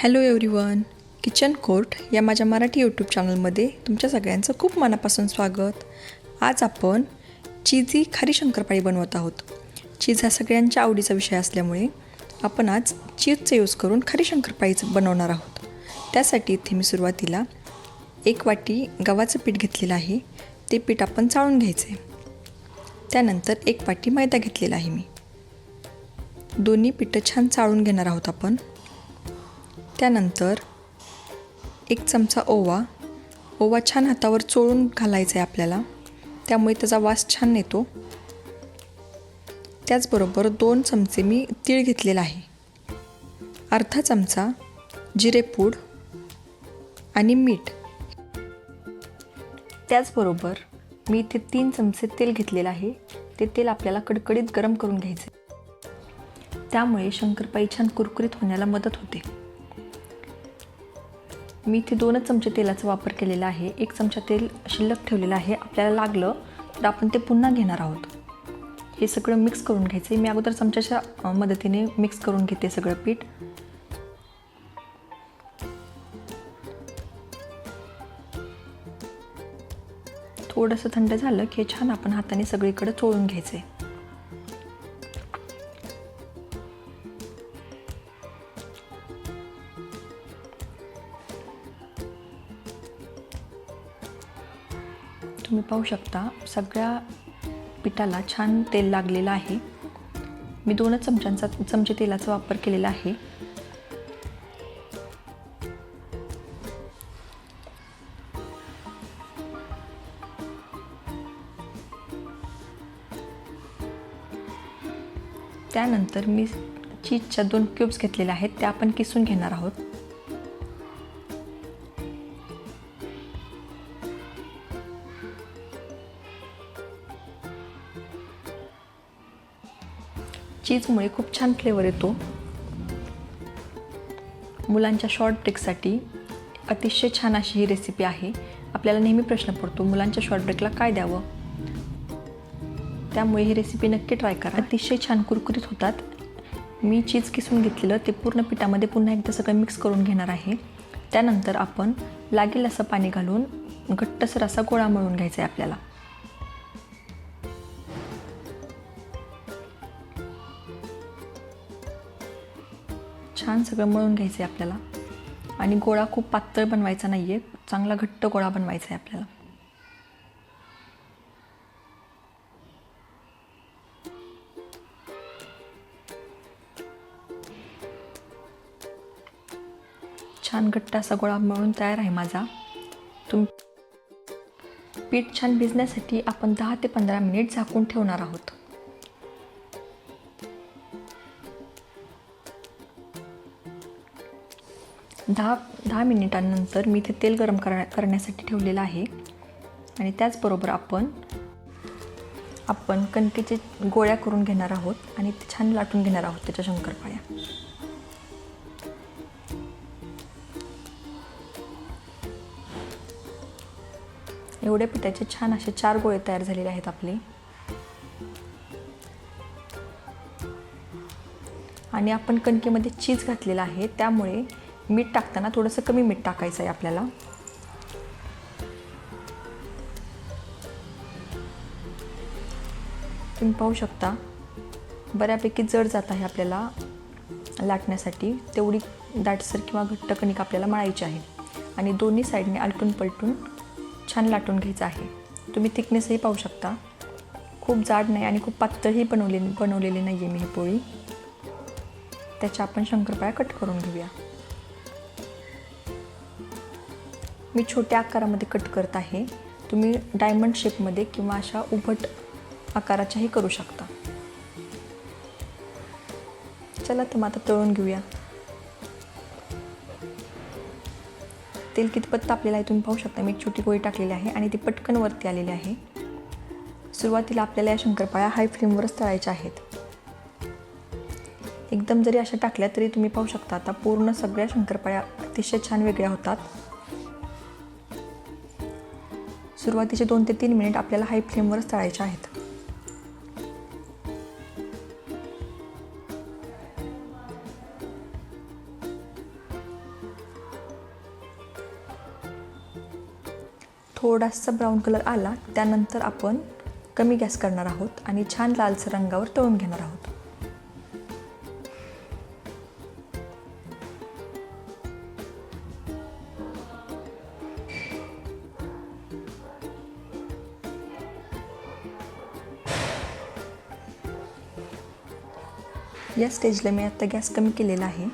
Hello everyone kitchen court या माझ्या Marathi YouTube चॅनलमध्ये तुमच्या सगळ्यांचं खूप मनापासून स्वागत. आज आपण चीजी खारी शंकरपाळी बनवत आहोत. चीज हा सगळ्यांच्या आवडीचा विषय असल्यामुळे आपण आज चीजचा यूज करून खारी शंकरपाळीचं बनवणार आहोत. त्यासाठी इथे मी सुरुवातीला एक वाटी गव्हाचं पीठ घेतलेलं आहे. ते पीठ आपण चाळून घ्यायचं. आहे त्यानंतर एक वाटी मैदा घेतलेला आहे मी. दोन्ही पिठं छान चाळून घेणार आहोत आपण. त्यानंतर एक चमचा ओवा. ओवा छान हातावर चोळून घालायचा आहे आपल्याला. त्यामुळे त्याचा वास छान येतो. त्याचबरोबर दोन चमचे मी तीळ घेतलेला आहे. अर्धा चमचा जिरेपूड आणि मीठ. त्याचबरोबर मी इथे तीन चमचे तेल घेतलेलं आहे. ते तेल आपल्याला कडकडीत गरम करून घ्यायचे त्यामुळे शंकरपाई छान कुरकुरीत होण्याला मदत होते. मी इथे दोनच चमचे तेलाचा वापर केलेला आहे. एक चमचा तेल शिल्लक ठेवलेलं आहे. आपल्याला लागलं तर आपण ते पुन्हा घेणार आहोत. हे सगळं मिक्स करून घ्यायचं आहे मी अगोदर चमच्याच्या मदतीने मिक्स करून घेते सगळं पीठ. थोडंसं थंड झालं की हे छान आपण हाताने सगळीकडे चोळून घ्यायचं आहे तुम्ही पाहू शकता सगळ्या पिठाला छान तेल लागलेलं आहे. मी दोनच चमच्यांचा चमचे तेलाचा वापर केलेला आहे. त्यानंतर मी चीजच्या दोन क्यूब्स घेतलेल्या आहेत त्या आपण किसून घेणार आहोत. चीजमुळे खूप छान फ्लेवर येतो. मुलांच्या शॉर्ट ब्रेकसाठी अतिशय छान अशी ही रेसिपी आहे. आपल्याला नेहमी प्रश्न पडतो मुलांच्या शॉर्ट ब्रेकला काय द्यावं? त्यामुळे ही रेसिपी नक्की ट्राय करा. अतिशय छान कुरकुरीत होतात. मी चीज किसून घेतलेलं ते पूर्ण पिठामध्ये पुन्हा एकदा सगळं मिक्स करून घेणार आहे. त्यानंतर आपण लागेल असं पाणी घालून घट्टसर असा गोळा मळून घ्यायचा आहे आपल्याला. छान सगळं मळून घ्यायचं आहे आपल्याला. आणि गोळा खूप पातळ बनवायचा नाही आहे चांगला घट्ट गोळा बनवायचा आहे आपल्याला. छान घट्ट असा गोळा मळून तयार आहे माझा. तुम पीठ छान भिजण्यासाठी आपण दहा ते पंधरा मिनिट झाकून ठेवणार आहोत. दहा दहा मिनिटांनंतर मी ते तेल गरम करा करण्यासाठी ठेवलेलं आहे. आणि त्याचबरोबर आपण आपण कणकेचे गोळ्या करून घेणार आहोत आणि ते छान लाटून घेणार आहोत त्याच्या शंकरपाळ्या. एवढे पिठाचे छान असे चार गोळे तयार झालेले आहेत आपले. आणि आपण कणकेमध्ये चीज घातलेलं आहे त्यामुळे मीठ टाकताना थोडंसं कमी मीठ टाकायचं आहे आपल्याला. तुम्ही पाहू शकता बऱ्यापैकी जड जात आहे आपल्याला लाटण्यासाठी. तेवढी दाटसर किंवा घट्ट कणिक आपल्याला मळायची आहे. आणि दोन्ही साईडने आलटून पलटून छान लाटून घ्यायचं आहे. तुम्ही थिकनेसही पाहू शकता. खूप जाड नाही आणि खूप पातळही बनवले बनवलेली नाही आहे मी ही पोळी. त्याच्या आपण शंकरपाळ्या कट करून घेऊया. मी छोट्या आकारामध्ये कट करत आहे. तुम्ही डायमंड शेपमध्ये किंवा अशा उभट आकाराच्याही करू शकता. चला तर मग आता तळून घेऊया. तेल कितपत तापलेलं आहे तुम्ही पाहू शकता. मी एक छोटी गोळी टाकलेली आहे आणि ती पटकन वरती आलेली आहे. सुरुवातीला आपल्याला या शंकरपाळ्या हाय फ्लेमवरच तळायच्या आहेत. एकदम जरी अशा टाकल्या तरी तुम्ही पाहू शकता आता पूर्ण सगळ्या शंकरपाळ्या अतिशय छान वेगळ्या होतात. सुरुवातीचे दोन ते तीन मिनिट आपल्याला हाय फ्लेमवर तळायचे आहेत. थोडासा ब्राऊन कलर आला त्यानंतर आपण कमी गॅस करणार आहोत आणि छान लालसर रंगावर तळून घेणार आहोत. या स्टेजला मी आत्ता गॅस कमी केलेला आहे.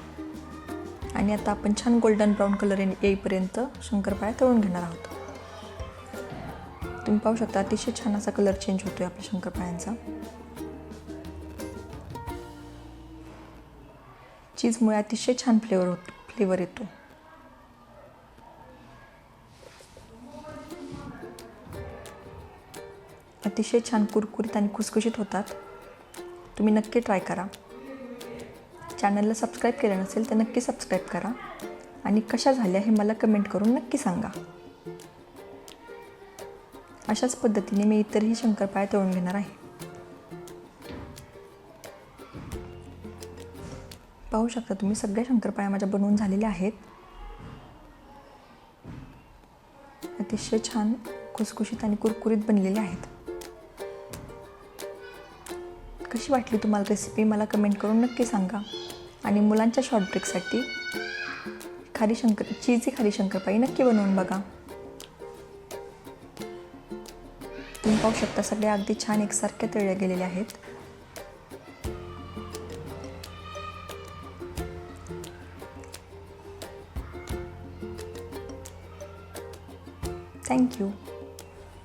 आणि आता आपण छान गोल्डन ब्राऊन कलर येईपर्यंत शंकरपाळ्या तळून घेणार आहोत. तुम्ही पाहू शकता अतिशय छान असा कलर चेंज होतो आहे आपल्या शंकरपाळ्यांचा. चीजमुळे अतिशय छान फ्लेवर होतो फ्लेवर येतो. अतिशय छान कुरकुरीत आणि खुसखुशीत होतात. तुम्ही नक्की ट्राय करा. चॅनलला सबस्क्राईब केलं नसेल तर नक्की सबस्क्राईब करा. आणि कशा झाल्या हे मला कमेंट करून नक्की सांगा. अशाच पद्धतीने मी इतरही शंकरपाळ्या तळून घेणार आहे. पाहू शकता तुम्ही सगळ्या शंकरपाळ्या माझ्या बनवून झालेल्या आहेत. अतिशय छान खुसखुशीत आणि कुरकुरीत बनलेले आहेत. कशी वाटली तुम्हाला रेसिपी मला कमेंट करून नक्की सांगा. आणि मुलांच्या शॉर्ट ब्रेकसाठी खारी शंकर चीजी खारी शंकरपाई नक्की बनवून बघा. तुम्ही पाहू शकता सगळ्या अगदी छान एकसारख्या तळल्या गेलेल्या आहेत. थँक्यू